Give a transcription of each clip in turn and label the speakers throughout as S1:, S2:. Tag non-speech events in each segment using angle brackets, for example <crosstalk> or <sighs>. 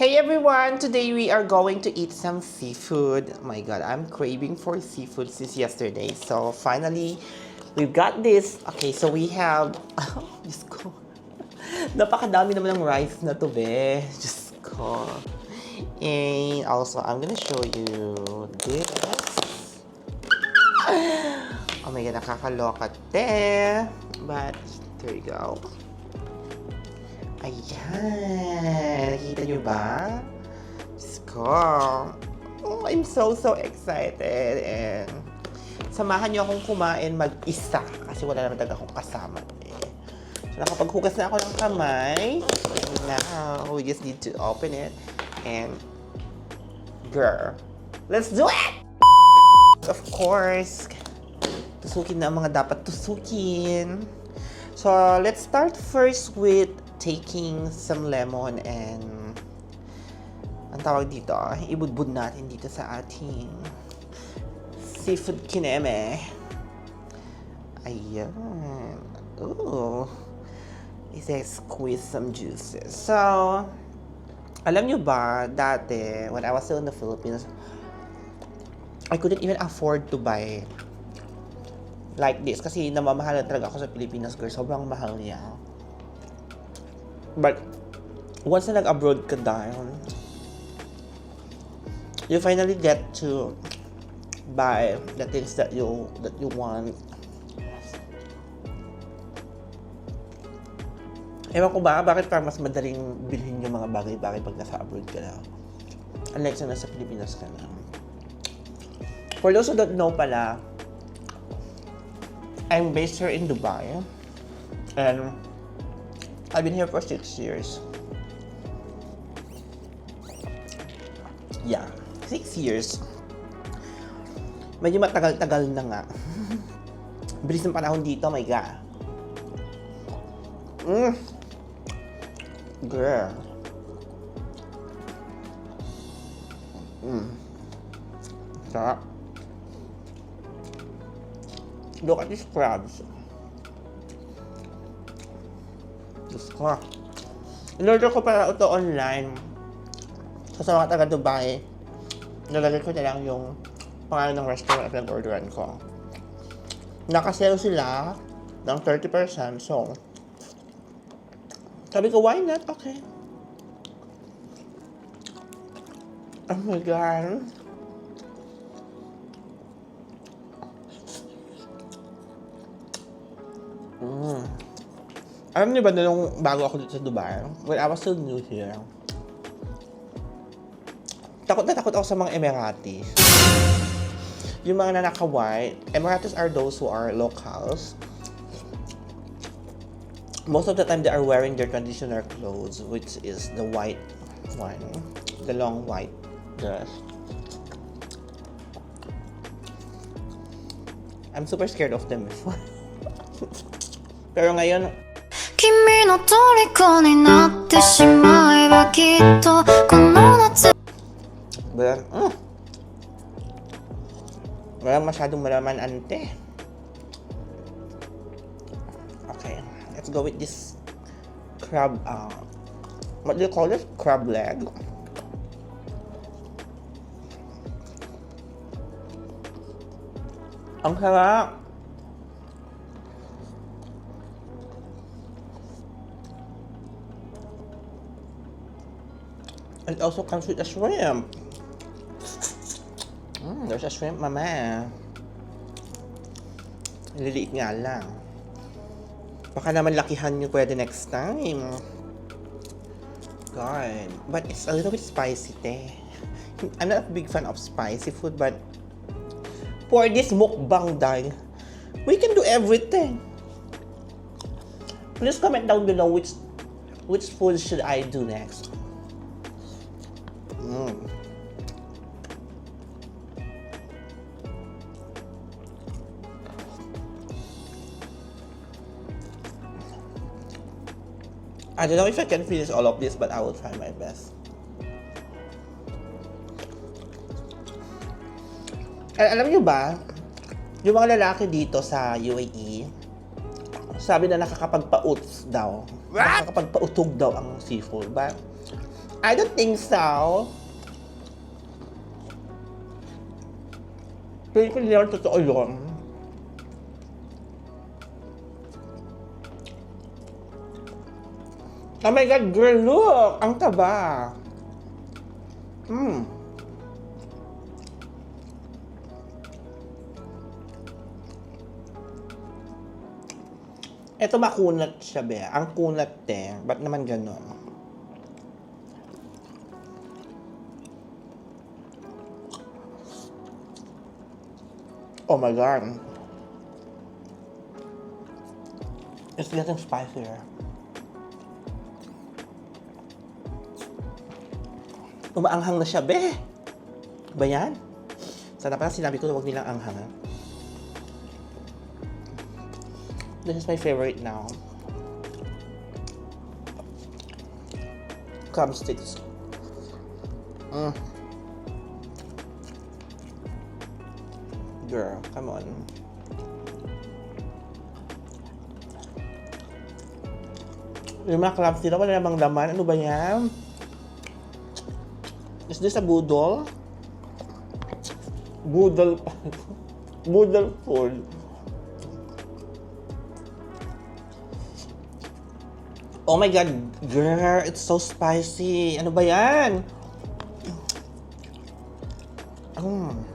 S1: Hey everyone! Today we are going to eat some seafood. Oh my god, I'm craving for seafood since yesterday. So finally, we've got this. Okay, so we have... Oh, <laughs> Diyos ko. Napakadami naman ng rice na to, be. Diyos ko. And also, I'm gonna show you this. Oh my god, nakakaloka, te. But, there you go. Ayan! Nakita niyo ba? Diyos ko. Oh, I'm so, so excited. And samahan niyo akong kumain mag-isa kasi wala naman talaga akong kasama. Eh. So, nakapaghugas na ako ng kamay. Now, we just need to open it. And, girl, let's do it! Of course, tusukin na ang mga dapat tusukin. So, let's start first with taking some lemon and ang tawag dito, ibudbud natin dito sa ating seafood kineme. Ayan. Ooh. Isa squeeze some juices. So, alam nyo ba, dati, when I was still in the Philippines, I couldn't even afford to buy like this kasi namamahalan talaga ako sa Pilipinas girl. Sobrang mahal niya. But once na nag-abroad ka dahil, you finally get to buy the things that you that you want. Ewan ko ba, bakit parang mas madaling bilhin yung mga bagay-bagay pag nasa abroad ka na. Unlike sa nasa Pilipinas ka na. For those who don't know pala, I'm based here in Dubai. And I've been here for six years. Yeah, six years. Medyo matagal-tagal na nga. <laughs> Bilis ng panahon dito, my God. Mm. Girl. Mm. Sarap. Look at these crabs. Diyos ko. In-order ko para ito online. So, sa mga taga Dubai, nalagay ko na lang yung pangalan ng restaurant na pinag-orderan ko. Nakasale sila ng 30%. So, sabi ko, why not? Okay. Oh my God. Mm. Alam niyo ba na nung bago ako dito sa Dubai, when I was still new here, takot na takot ako sa mga Emirati. Yung mga nanaka-white, Emiratis are those who are locals. Most of the time, they are wearing their traditional clothes, which is the white one, the long white dress. I'm super scared of them before. <laughs> Pero ngayon,
S2: 君の虜になってしまえばきっとこの夏
S1: Wala, mm. Wala masyadong malaman ante. Okay, let's go with this crab, uh, what do you call it? Crab leg. Ang sarap! It also comes with a shrimp. Mm, there's a shrimp, mama. Liliit nga lang. Baka naman lakihan nyo pwede next time. God. But it's a little bit spicy, te. I'm not a big fan of spicy food, but for this mukbang dahil, we can do everything. Please comment down below which which food should I do next. Mm. I don't know if I can finish all of this, but I will try my best. Al- alam niyo ba, yung mga lalaki dito sa UAE, sabi na nakakapagpa-uts daw. Nakakapagpa-utog daw ang seafood. But I don't think so. Pero kung hindi naman totoo yun. Oh my God, girl, look! Ang taba. Hmm. Ito makunat siya, be. Ang kunat, te. Ba't naman gano'n? Oh my God. It's getting spicier. Umaanghang na siya, be. Ba yan? Sana pala sinabi ko na huwag nilang anghangan. This is my favorite now. Crab sticks. Mm. Girl, come on. Yung mga crabs nila, wala namang laman. Ano ba yan? Is this a boodle? Boodle. <laughs> boodle food. Oh my god, girl, it's so spicy. Ano ba yan? Mm.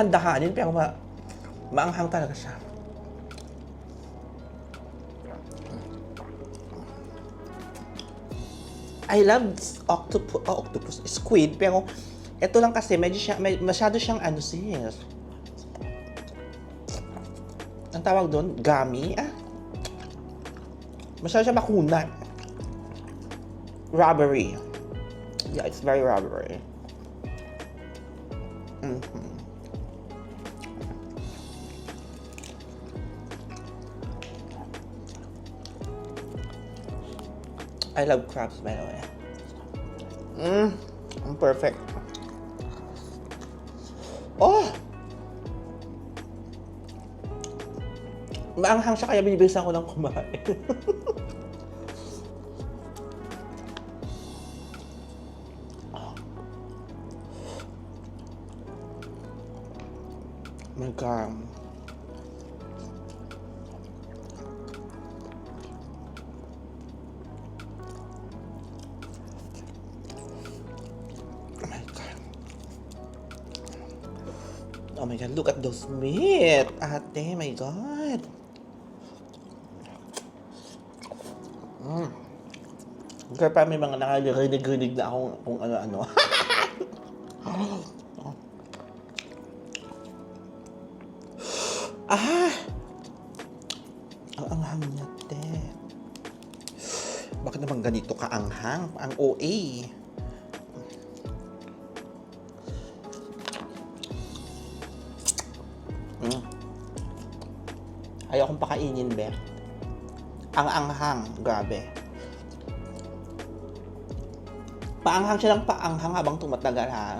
S1: Dahan-dahanin pero ma maanghang talaga siya. I love octopus, oh, octopus, squid, pero ito lang kasi medyo siya, may, masyado siyang ano sis. Ang tawag doon, gummy, ah. Masyado siya makunat. Rubbery. Yeah, it's very rubbery. Mhm. I love crabs, by the way. Mmm, ang perfect. Oh! Maanghang siya kaya binibilisan ko lang kumain. <laughs> my God. Oh God, look at those meat. Ate, my God. Mm. Kaya pa may mga nakarinig-rinig na akong kung ano-ano. <laughs> ah! Ang anghang niya, te. Bakit naman ganito kaanghang? Ang OA. Ayaw kong pakainin, be. Ang anghang, grabe. Paanghang siya ng paanghang habang tumatagal, ha?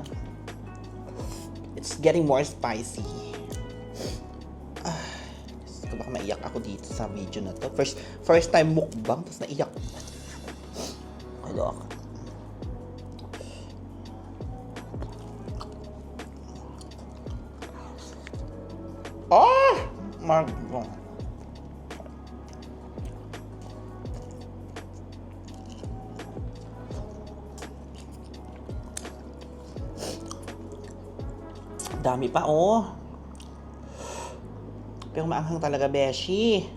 S1: It's getting more spicy. <sighs> Ah, ko, baka maiyak ako dito sa video na to. First, first time mukbang, tapos naiyak. Hello. Oh! My God. Dami pa, oh. Pero maanghang talaga, Beshi.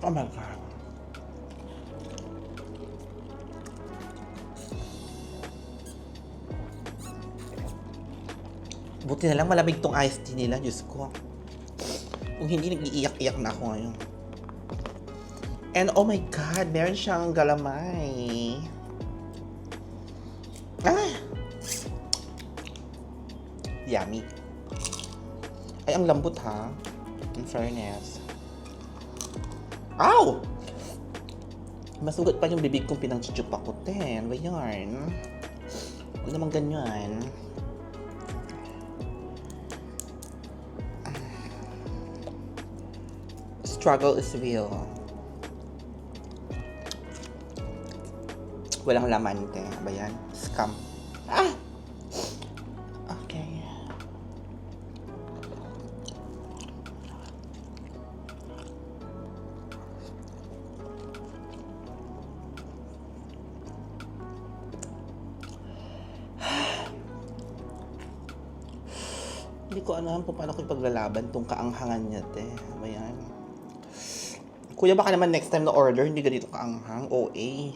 S1: Oh my God. Buti na lang malamig tong iced tea nila, Diyos ko. Kung hindi, nag-iiyak-iyak na ako ngayon. And oh my God, meron siyang galamay. Ah! Yummy. Ay, ang lambot ha. In fairness. Ow! Masugat pa yung bibig kong pinangchuchupakutin. Ba yarn? Huwag naman ganyan. Struggle is real. Walang laman, te. Ba yan? Scam. Ah! Okay. Hindi ko alam kung paano ko ipaglalaban tong kaanghangan niya, te. Ba yan? Kuya, baka naman next time na order, hindi ganito kaanghang. OA.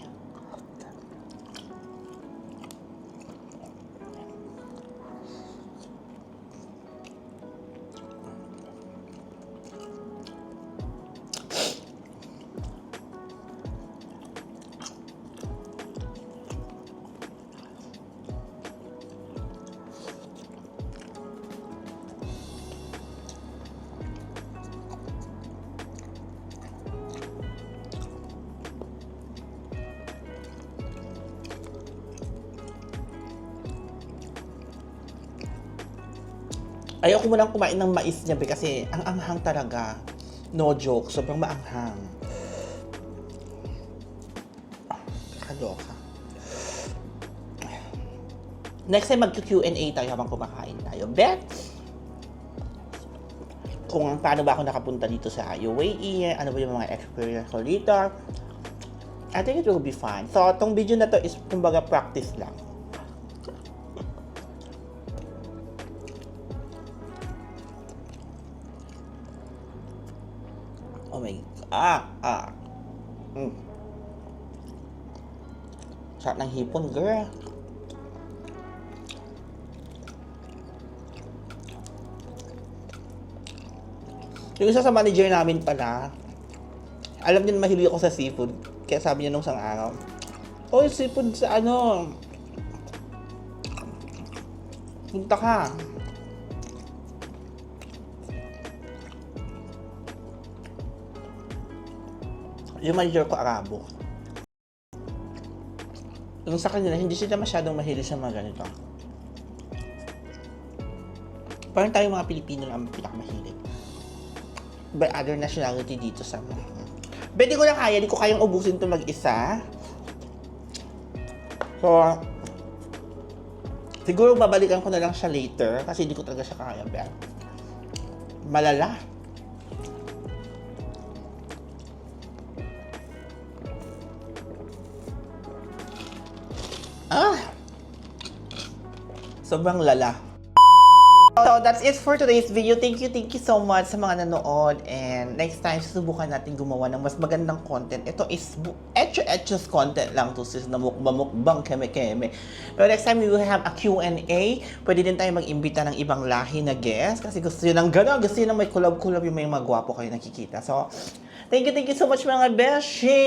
S1: Ayoko mo lang kumain ng mais niya be, kasi ang anghang talaga. No joke, sobrang maanghang. Kaloka. Next time mag-Q&A tayo habang kumakain tayo. Bet! Kung paano ba ako nakapunta dito sa UAE, ano ba yung mga experience ko dito. I think it will be fun. So, tong video na to is kumbaga practice lang. Oh my Ah! Ah! Mm. Sarap ng hipon, girl. Yung isa sa manager namin pala, alam niya mahilig ako sa seafood. Kaya sabi niya nung isang araw, Oy, seafood sa ano? Punta ka. Yung manager ko, Arabo. Yung sa kanila, hindi sila masyadong mahilig sa mga ganito. Parang tayo mga Pilipino lang ang pinakamahilig. By other nationality dito sa Pwede ko lang kaya, di ko kayang ubusin to mag-isa. So, siguro babalikan ko na lang siya later kasi hindi ko talaga siya kaya. Pero, malala. Ah! Sobrang lala. So, that's it for today's video. Thank you, thank you so much sa mga nanood. And next time, susubukan natin gumawa ng mas magandang content. Ito is etcho-etchos content lang to sis na mukbang-mukbang keme-keme. Pero next time, we will have a Q&A. Pwede din tayo mag-imbita ng ibang lahi na guest. Kasi gusto yun ng gano'n. Gusto yun ng may kulab-kulab yung may mga gwapo kayo nakikita. So, thank you, thank you so much mga beshi!